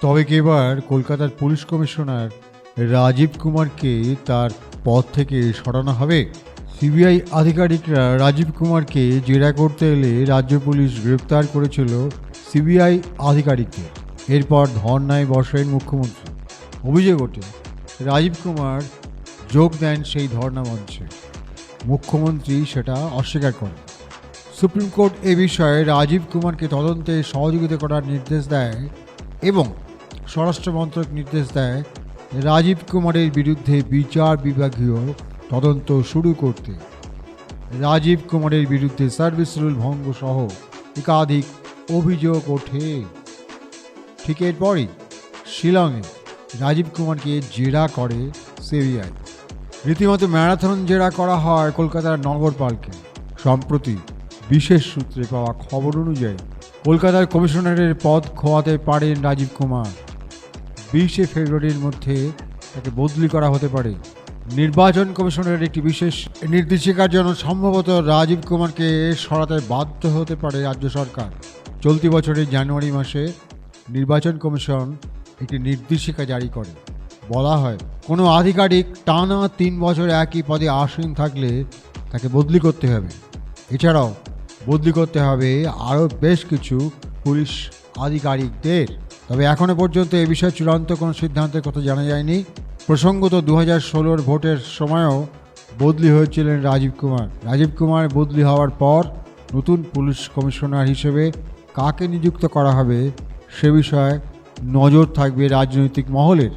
তবে এবার কলকাতার পুলিশ কমিশনার রাজীব কুমারকে তার পদ থেকে সরানো হবে? সিবিআই আধিকারিকরা রাজীব কুমারকে জেরা করতে এলে রাজ্য পুলিশ গ্রেপ্তার করেছিল সিবিআই আধিকারিককে। এরপর ধর্নায় বসেন মুখ্যমন্ত্রী। অভিযোগ ওঠে, রাজীব কুমার যোগ দেন সেই ধর্না মঞ্চে। মুখ্যমন্ত্রী সেটা অস্বীকার করেন। সুপ্রিম কোর্ট এ বিষয়ে রাজীব কুমারকে তদন্তে সহযোগিতা করার নির্দেশ দেয় এবং স্বরাষ্ট্র মন্ত্রক নির্দেশ দেয়, রাজীব কুমারের বিরুদ্ধে বিচার বিভাগীয় তদন্ত শুরু করতে। রাজীব কুমারের বিরুদ্ধে সার্ভিস রুল ভঙ্গ সহ একাধিক অভিযোগ ওঠে। ঠিক এরপরই শিলংয়ে রাজীব কুমারকে জেরা করে সিবিআই। রীতিমতো ম্যারাথন জেরা করা হয় কলকাতার নগরপালকে সম্প্রতি বিশেষ সূত্রে পাওয়া খবর অনুযায়ী কলকাতার কমিশনারের পদ খোয়াতে পারেন রাজীব কুমার। বিশে ফেব্রুয়ারির মধ্যে তাকে বদলি করা হতে পারে। নির্বাচন কমিশনের একটি বিশেষ নির্দেশিকার জন্য সম্ভবত রাজীব কুমারকে সরাতে বাধ্য হতে পারে রাজ্য সরকার। চলতি বছরের জানুয়ারি মাসে নির্বাচন কমিশন একটি নির্দেশিকা জারি করে। বলা হয়, কোনো আধিকারিক টানা তিন বছর একই পদে আসীন থাকলে তাকে বদলি করতে হবে। এছাড়াও, বদলি করতে হবে আরও বেশ কিছু পুলিশ আধিকারিকদের। তবে এখনও পর্যন্ত এ বিষয়ে চূড়ান্ত কোনো সিদ্ধান্তের কথা জানা যায়নি। প্রসঙ্গত দু হাজার ষোলোর ভোটের সময়ও বদলি হয়েছিলেন রাজীব কুমার। রাজীব কুমার বদলি হওয়ার পর নতুন পুলিশ কমিশনার হিসেবে কাকে নিযুক্ত করা হবে সে বিষয়ে নজর থাকবে রাজনৈতিক মহলের।